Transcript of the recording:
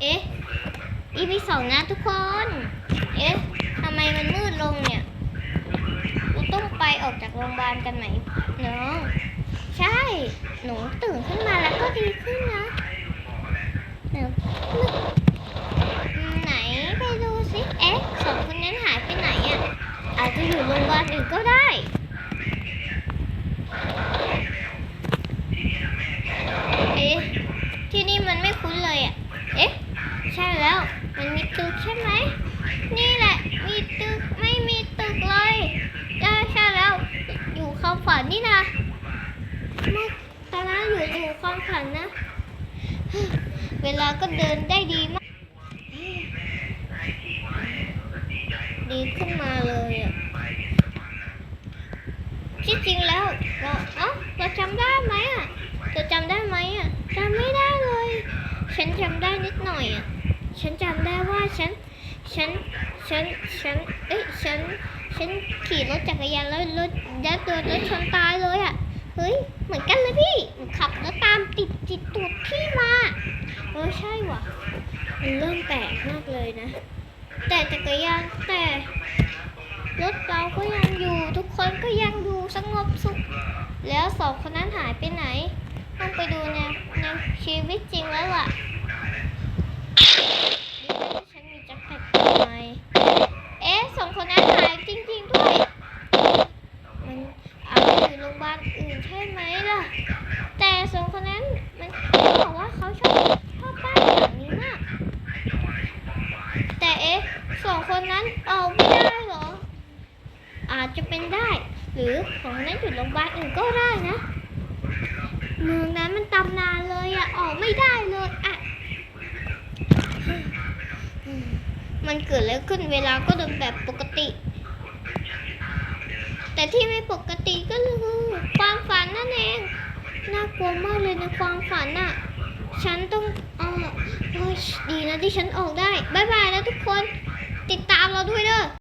เอ๊ะ EP สองนะทุกคน เอ๊ะทำไมมันมืดลงเนี่ยเราต้องไปออกจากโรงพยาบาลกันไหมน้องใช่ หนูตื่นขึ้นมาแล้วก็ดีขึ้นนะเดี๋ยวไหนไปดูสิ เอ๊ะสองคนนั้นหายไปไหนอะ อาจจะอยู่โรงพยาบาลอื่นก็ได้ เอ๊ะ ที่นี่มันไม่คุ้นเลยอะ เอ๊ะ ใช่แล้ว มันมีตึกใช่ไหม นี่แหละ มีตึกไม่มีตึกเลยใช่ใช่แล้ว อยู่ความฝันนี่นะเมื่อตอนนั้นอยู่อยู่ความฝันนะ เวลาก็เดินได้ดีมาก ดีขึ้นมาเลยอะที่จริงแล้วเราเอ้าเราจำได้ไหมอะเราจำได้ไหมอะจำไม่ได้เลย ฉันจำได้นิดหน่อยอะ ฉันจำได้ว่าฉัน ฉัน ฉัน ฉัน เอ้ย ฉัน ฉันขี่รถจักรยานแล้วรถยัดโดนรถชนตายเลยอะ เฮ้ย เหมือนกันเลยพี่ขับแล้วตามติดติดตูดพี่มาเออใช่ว่ะมันเริ่มแปลกมากเลยนะ แต่จักรยานแต่รถเราก็ยังอยู่ ทุกคนก็ยังดูสงบสุข แล้วสองคนนั้นหายไปไหน ต้องไปดูในในชีวิตจริงแล้วล่ะดีนะที่ฉันมีแจ็คแพ็คใหม่เอ๊ะสองคนนั้นหายจริงๆด้วย มันอาจจะอยู่โรงพยาบาลอื่นใช่ไหมล่ะ แต่สองคนนั้นมันเขาบอกว่าเขาชอบชอบบ้านหลังนี้มาก แต่เอ๊ะสองคน ออกไม่ได้เหรอ อาจจะเป็นได้ หรือของนั้นอยู่โรงพยาบาลอื่นก็ได้นะ เมืองนั้นมันตำนานเลยอะออกไม่ได้เลยอะมันเกิดแล้วขึ้นเวลาก็เดินแบบปกติ แต่ที่ไม่ปกติก็คือความฝันนั่นเอง น่ากลัวมากเลยในความฝันอะฉันต้องเออโอ้ยดีนะที่ฉันออกได้บายบายนะทุกคน ติดตามเราด้วยเด้อ